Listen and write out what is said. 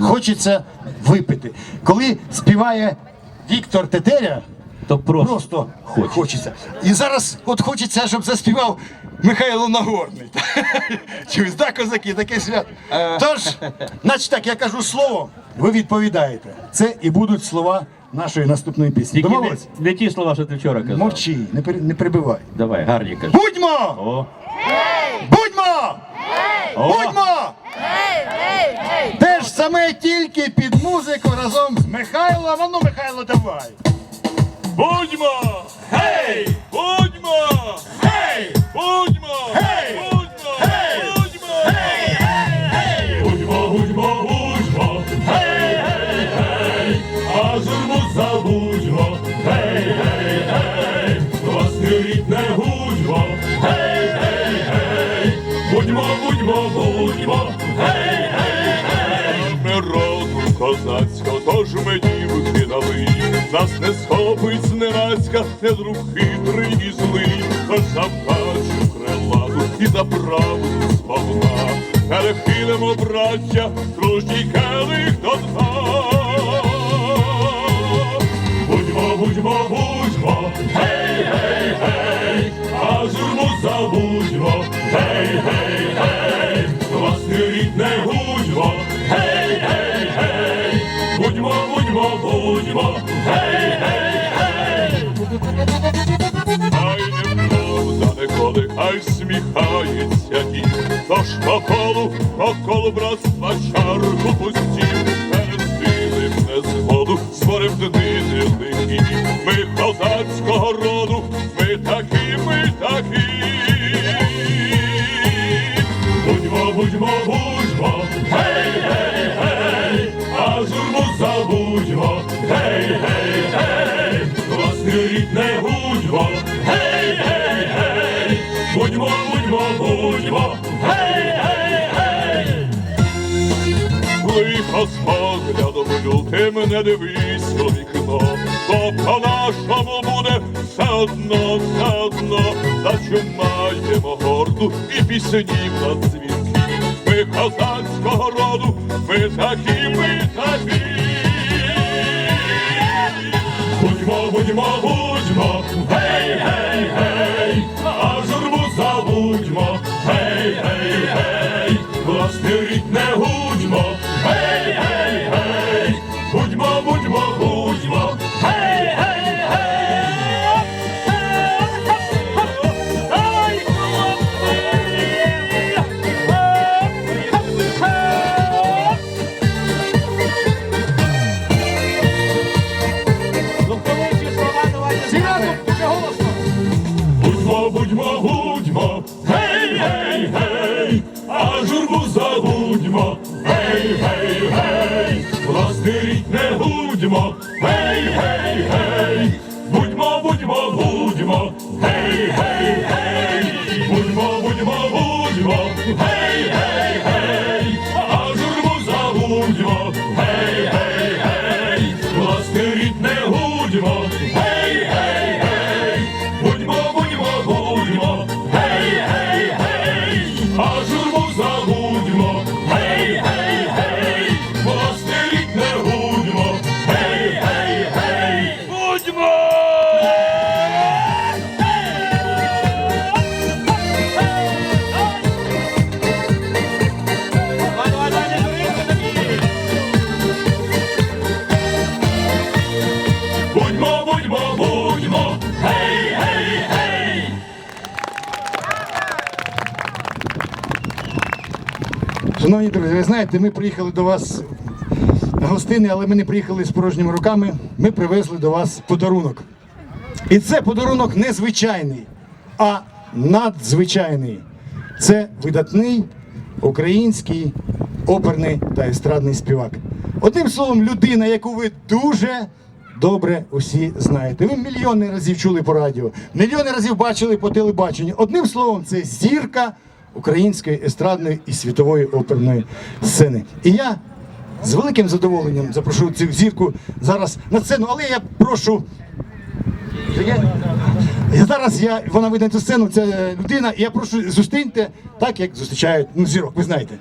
Хочеться випити. Коли співає Віктор Тетеря, То просто, просто хочеться. хочеться. І зараз от хочеться, щоб заспівав Михайло Нагорний. Чуєш, да, козаки, таке свято. Тож, значить так, я кажу слово, ви відповідаєте. Це і будуть слова нашої наступної пісні. Тільки не, Домовились? не ті слова, що ти вчора казав. Мовчи, не, пере- не перебивай. Давай, гарні кажи. Будьмо! О, Будьмо! о, Будьмо! Саме тільки під музику разом з Михайлом. А ну, Михайло, давай! Будьмо! Гей! Будьмо! Гей! Будьмо! Гей! Будьмо! Гей! Будьмо! Гей! Гей! Будьмо, будьмо, будьмо! Гей, гей, гей! А журбу забудьмо! Гей, гей, гей! Рід не гудьмо! Гей, гей, гей! Будьмо, будьмо, будьмо! Гей, гей! Мені викидали. Нас не схопить зненацька, не друг хитрий і злий, тож завдачу крилату і за правду сповна. Перехилимо, браття, дружній келих до дна. Будьмо, будьмо, будьмо, гей, гей, гей. Хай не правда ніколи, хай сміхається дім, тож по колу, по колу братства чарку пустів, перед силим незгоду, створив днини лихі, ми козацького роду, ми такі, ми такі. Будьмо, будьмо, будьмо, будьмо, гей, гей, гей. Лихо з поглядом лютим не дивись у вікно, бо по-нашому буде все одно, все одно, зачинаємо горду і пісні в нас дзвінки. Ми козацького роду, ми такі, ми такі. Будьмо, будьмо, будьмо, гей, гей, гей, гей, власний не гудьмо, гей, гей, гей, будьмо, будьмо, будьмо, гей, гей, гей, будьмо, будьмо, будьмо, гей, гей, гей, а журбу забудьмо, гей, гей, гей, власний не гудьмо, гей, гей, Шановні друзі, ви знаєте, ми приїхали до вас гостини, але ми не приїхали з порожніми руками. Ми привезли до вас подарунок. І це подарунок не звичайний, а надзвичайний. Це видатний український оперний та естрадний співак. Одним словом, людина, яку ви дуже добре усі знаєте. Ви мільйони разів чули по радіо, мільйони разів бачили по телебаченню. Одним словом, це зірка української естрадної і світової оперної сцени. І я з великим задоволенням запрошу цю зірку зараз на сцену, але я прошу. Я, я зараз я, вона вийде на цю сцену, це людина, і я прошу зустріньте так, як зустрічають ну, зірок, ви знаєте.